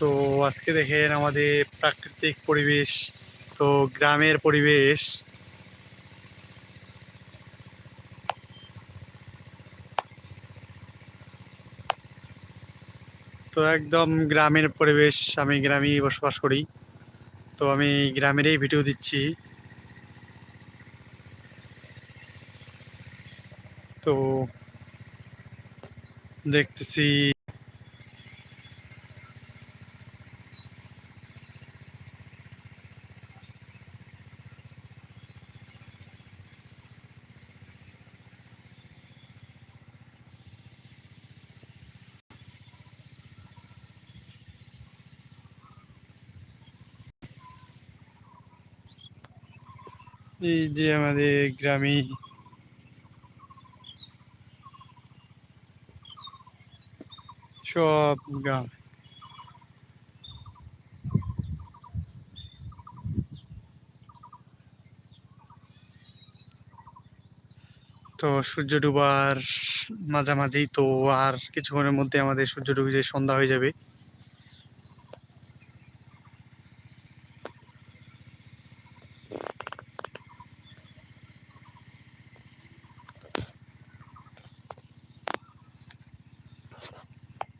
তো আজকে দেখেন আমাদের প্রাকৃতিক পরিবেশ, তো গ্রামের পরিবেশ। তো একদম গ্রামের পরিবেশ, আমি গ্রামেই বসবাস করি। তো আমি গ্রামেরই ভিডিও দিচ্ছি। তো দেখতেছি এই যে আমাদের গ্রামে সব গ্রাম। তো সূর্য ডুবার মাঝামাঝি তো আর কিছুক্ষণের মধ্যে আমাদের সূর্য ডুবে যে সন্ধ্যা হয়ে যাবে।